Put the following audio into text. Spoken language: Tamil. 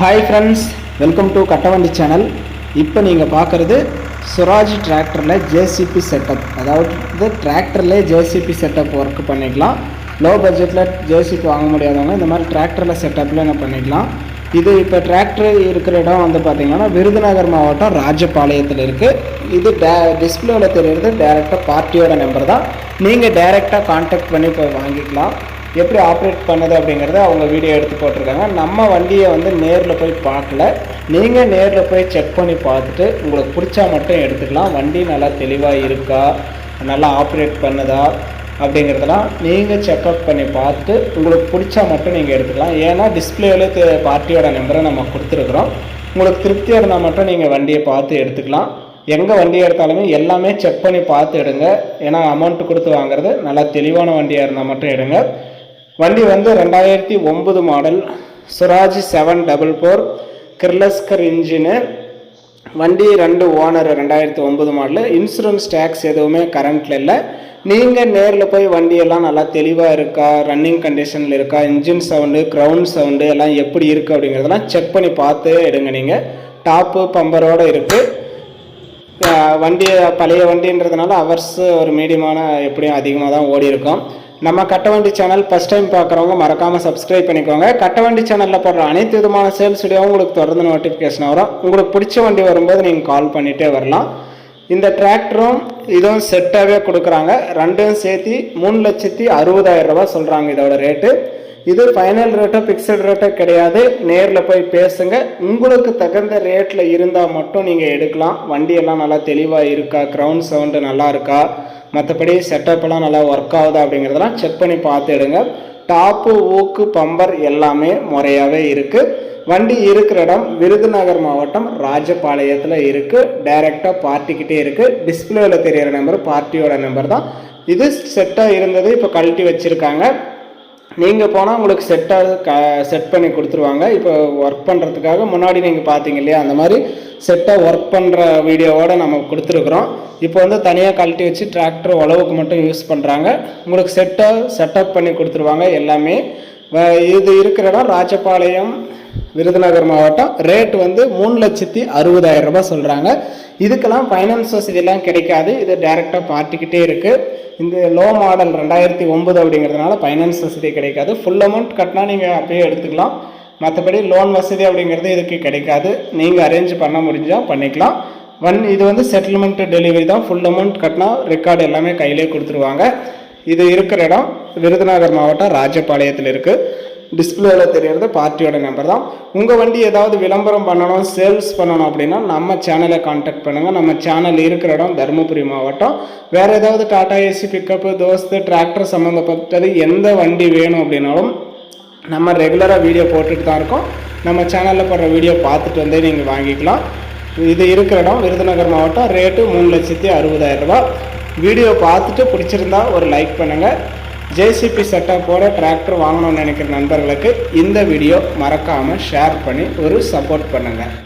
Hi friends welcome to Kattavandi channel இப்போ நீங்கள் பார்க்குறது சுராஜ் டிராக்டரில் ஜேசிபி செட்டப் அதாவது டிராக்டர்லேயே ஜேசிபி செட்டப் ஒர்க் பண்ணிக்கலாம். லோ பட்ஜெட்டில் ஜேசிபி வாங்க முடியாதவங்க இந்த மாதிரி டிராக்டரில் செட்டப்பில் என்ன பண்ணிக்கலாம். இது இப்போ டிராக்டர் இருக்கிற இடம் வந்து பார்த்திங்கன்னா விருதுநகர் மாவட்டம் ராஜபாளையத்தில் இருக்குது இது டே டிஸ்பிளேவில் தெரியறது டேரெக்டாக பார்ட்டியோட நம்பர் தான். நீங்கள் டேரெக்டாக காண்டாக்ட் பண்ணி போய் வாங்கிக்கலாம். எப்படி ஆப்ரேட் பண்ணுது அப்படிங்கிறத அவங்க வீடியோ எடுத்து போட்டிருக்காங்க. நம்ம வண்டியை வந்து நேரில் போய் பார்க்கல. நீங்கள் நேரில் போய் செக் பண்ணி பார்த்துட்டு உங்களுக்கு பிடிச்சா மட்டும் எடுத்துக்கலாம். வண்டி நல்லா தெளிவாக இருக்கா? நல்லா ஆப்ரேட் பண்ணுதா? அப்படிங்கிறதெல்லாம் நீங்கள் செக்அப் பண்ணி பார்த்துட்டு உங்களுக்கு பிடிச்சா மட்டும் நீங்கள் எடுத்துக்கலாம். ஏன்னா டிஸ்பிளேவில் பார்ட்டியோட நம்பரை நம்ம கொடுத்துருக்குறோம். உங்களுக்கு திருப்தியாக இருந்தால் மட்டும் நீங்கள் வண்டியை பார்த்து எடுத்துக்கலாம். எங்கே வண்டி எடுத்தாலுமே எல்லாமே செக் பண்ணி பார்த்து எடுங்க. ஏன்னா அமௌண்ட்டு கொடுத்து வாங்குறது நல்லா தெளிவான வண்டியாக இருந்தால் மட்டும் எடுங்க. வண்டி வந்து ரெண்டாயிரத்தி ஒம்பது model Swaraj seven double four Kirloskar engine வண்டி ரெண்டு ஓனர் ரெண்டாயிரத்தி ஒம்பது மாடலு இன்சூரன்ஸ் டேக்ஸ் எதுவுமே கரண்ட்டில் இல்லை. நீங்கள் நேரில் போய் வண்டியெல்லாம் நல்லா தெளிவாக இருக்கா ரன்னிங் கண்டிஷனில் இருக்கா இன்ஜின் சவுண்டு க்ரௌண்ட் சவுண்டு எல்லாம் எப்படி இருக்குது அப்படிங்கிறதெல்லாம் செக் பண்ணி பார்த்து எடுங்க நீங்கள் டாப்பு பம்பரோடு இருக்குது வண்டி பழைய வண்டின்றதுனால அவர்ஸ் ஒரு மீடியமான எப்படியும் அதிகமாக தான் ஓடி இருக்கும் நம்ம கட்டவண்டி சேனல் ஃபஸ்ட் டைம் பார்க்குறவங்க மறக்காமல் சப்ஸ்கிரைப் பண்ணிக்கோங்க. கட்டவண்டி சேனலில் போடுற அனைத்து விதமான சேல்ஸ் வீடியோவும் உங்களுக்கு தொடர்ந்து நோட்டிஃபிகேஷன் வரும். உங்களுக்கு பிடிச்ச வண்டி வரும்போது நீங்கள் கால் பண்ணிகிட்டே வரலாம். இந்த டிராக்டரும் இதுவும் செட்டாகவே கொடுக்குறாங்க. ரெண்டும் சேர்த்து மூணு லட்சத்தி அறுபதாயிரம் ரூபா சொல்கிறாங்க இதோட ரேட்டு இது ஃபைனல் ரேட்டோ ஃபிக்ஸட் ரேட்டோ கிடையாது. நேரில் போய் பேசுங்க. உங்களுக்கு தகுந்த ரேட்டில் இருந்தால் மட்டும் நீங்கள் எடுக்கலாம். வண்டியெல்லாம் நல்லா தெளிவாக இருக்கா? க்ரௌண்ட் சவுண்டு நல்லா இருக்கா? மற்றபடி செட்டப்பெல்லாம் நல்லா ஒர்க் ஆகுதா அப்படிங்கிறதெல்லாம் செக் பண்ணி பார்த்து எடுங்க. டாப்பு ஊக்கு பம்பர் எல்லாமே முறையாகவே இருக்குது வண்டி இருக்கிற இடம் விருதுநகர் மாவட்டம் ராஜபாளையத்தில் இருக்குது டைரெக்டாக பார்ட்டிக்கிட்டே இருக்குது டிஸ்பிளேவில் தெரியிற நம்பர் பார்ட்டியோட நம்பர் தான். இது செட்டாக இருந்தது இப்போ கழட்டி வச்சுருக்காங்க. நீங்கள் போனால் உங்களுக்கு செட்டாக க செட் பண்ணி கொடுத்துருவாங்க. இப்போ ஒர்க் பண்ணுறதுக்காக முன்னாடி நீங்கள் பார்த்தீங்க இல்லையா அந்த மாதிரி செட்டாக ஒர்க் பண்ணுற வீடியோவோடு நம்ம கொடுத்துருக்குறோம். இப்போ வந்து தனியாக கழட்டி வச்சு டிராக்டர் உழவுக்கு மட்டும் யூஸ் பண்ணுறாங்க உங்களுக்கு செட்டாக செட்டப் பண்ணி கொடுத்துருவாங்க எல்லாமே. இது இருக்கிற இடம் ராஜபாளையம் விருதுநகர் மாவட்டம். ரேட் வந்து மூணு லட்சத்தி அறுபதாயிரம் ரூபாய் சொல்கிறாங்க இதுக்கெல்லாம் ஃபைனான்ஸ் வசதியெல்லாம் கிடைக்காது. இது டைரெக்டாக பார்த்துக்கிட்டே இருக்குது இந்த லோ மாடல் ரெண்டாயிரத்தி ஒம்பது அப்படிங்கிறதுனால ஃபைனான்ஸ் வசதி கிடைக்காது. ஃபுல் அமௌண்ட் கட்டினா நீங்கள் அப்பயே எடுத்துக்கலாம். மற்றபடி லோன் வசதி அப்படிங்கிறது இதுக்கு கிடைக்காது. நீங்கள் அரேஞ்ச் பண்ண முடிஞ்சால் பண்ணிக்கலாம். ஒன் இது வந்து செட்டில்மெண்ட் டெலிவரி தான். ஃபுல் அமௌண்ட் கட்டினா ரெக்கார்டு எல்லாமே கையிலே கொடுத்துருவாங்க. இது இருக்கிற இடம் விருதுநகர் மாவட்டம் ராஜபாளையத்தில் இருக்குது டிஸ்பிளேவில் தெரியறது பார்ட்டியோட நம்பர் தான். உங்கள் வண்டி ஏதாவது விளம்பரம் பண்ணணும் சேல்ஸ் பண்ணணும் அப்படின்னா நம்ம சேனலை காண்டாக்ட் பண்ணுங்கள் நம்ம சேனல் இருக்கிற இடம் தருமபுரி மாவட்டம். வேறு ஏதாவது Tata AC pickup Dost tractor சம்மந்தப்பட்டது எந்த வண்டி வேணும் அப்படின்னாலும் நம்ம ரெகுலராக வீடியோ போட்டுட்டு தான் இருக்கோம். நம்ம சேனலில் போடுற வீடியோ பார்த்துட்டு வந்தே நீங்கள் வாங்கிக்கலாம். இது இருக்கிற இடம் விருதுநகர் மாவட்டம். ரேட்டு மூணு லட்சத்தி அறுபதாயிரம் ரூபா வீடியோ பார்த்துட்டு பிடிச்சிருந்தா ஒரு லைக் பண்ணுங்கள் ஜேசிபி செட்டப்போட டிராக்டர் வாங்கணும்னு நினைக்கிற நண்பர்களுக்கு இந்த வீடியோ மறக்காமல் ஷேர் பண்ணி ஒரு சப்போர்ட் பண்ணுங்கள்